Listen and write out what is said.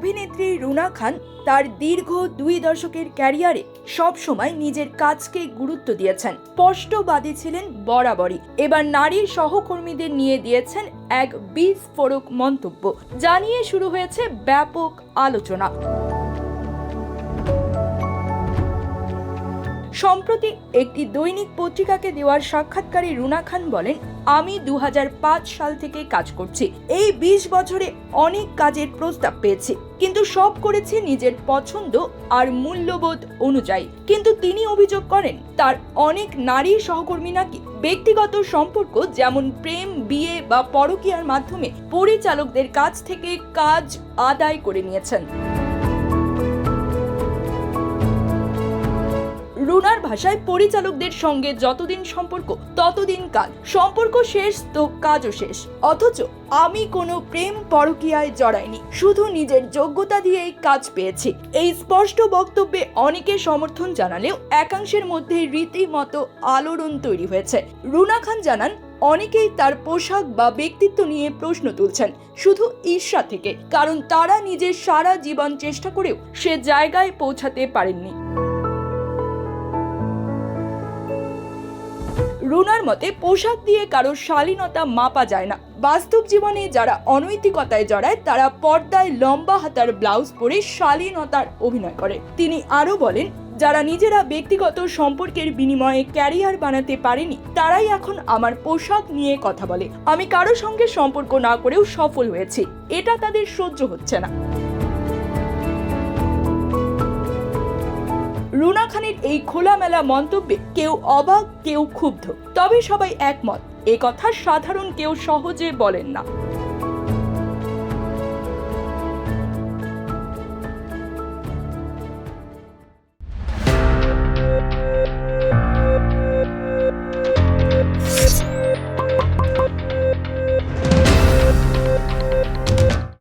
অভিনেত্রী রুনা খান তার দীর্ঘ দুই দশকের ক্যারিয়ারে সব সময় নিজের কাজকে গুরুত্ব দিয়েছেন। স্পষ্টবাদী ছিলেন বরাবরই। এবার নারী সহকর্মীদের নিয়ে দিয়েছেন এক বিস্ফোরক মন্তব্য। জানিয়ে শুরু হয়েছে ব্যাপক আলোচনা। সম্প্রতি একটি দৈনিক পত্রিকাকে দেওয়ার সাক্ষাৎকারে রুনা খান বলেন, আমি দু হাজার পাঁচ সাল থেকে কাজ করছি। এই ২০ বছরে অনেক কাজের প্রস্তাব পেয়েছি, কিন্তু সব করেছি নিজের পছন্দ আর মূল্যবোধ অনুযায়ী। কিন্তু তিনি অভিযোগ করেন, তার অনেক নারী সহকর্মী নাকি ব্যক্তিগত সম্পর্ক, যেমন প্রেম, বিয়ে বা পরকীয়ার মাধ্যমে পরিচালকদের কাছ থেকে কাজ আদায় করে নিয়েছেন। ভাষায় পরিচালকদের সঙ্গে যতদিন সম্পর্ক, ততদিন কাজ। সম্পর্ক শেষ তো কাজও শেষ। অথচ আমি কোনো প্রেম পরকীয়ায় জড়াইনি, শুধু নিজের যোগ্যতা দিয়েই কাজ পেয়েছি। এই স্পষ্ট বক্তব্যে অনেকে সমর্থন জানালেও একাংশের মধ্যে রীতিমতো আলোড়ন তৈরি হয়েছে। রুনা খান জানান, অনেকেই তার পোশাক বা ব্যক্তিত্ব নিয়ে প্রশ্ন তুলছেন, শুধু ঈর্ষা থেকে, কারণ তারা নিজের সারা জীবন চেষ্টা করেও সে জায়গায় পৌঁছাতে পারেননি। রুনার মতে পোশাক দিয়ে কারোর শালীনতা মাপা যায় না। বাস্তব জীবনে যারা অনৈতিকতায় জড়ায়, তারা পর্দায় লম্বা হাতার ব্লাউজ পরে শালীনতার অভিনয় করে। তিনি আরও বলেন, যারা নিজেরা ব্যক্তিগত সম্পর্কের বিনিময়ে ক্যারিয়ার বানাতে পারেনি, তারাই এখন আমার পোশাক নিয়ে কথা বলে। আমি কারও সঙ্গে সম্পর্ক না করেও সফল হয়েছি। এটা তাদের সহ্য হচ্ছে না। রুনা খানের এই খোলামেলা মন্তব্যে কেউ অবাক, কেউ ক্ষুব্ধ। তবে সবাই একমত। এ কথা সাধারণ কেউ সহজে বলেন না।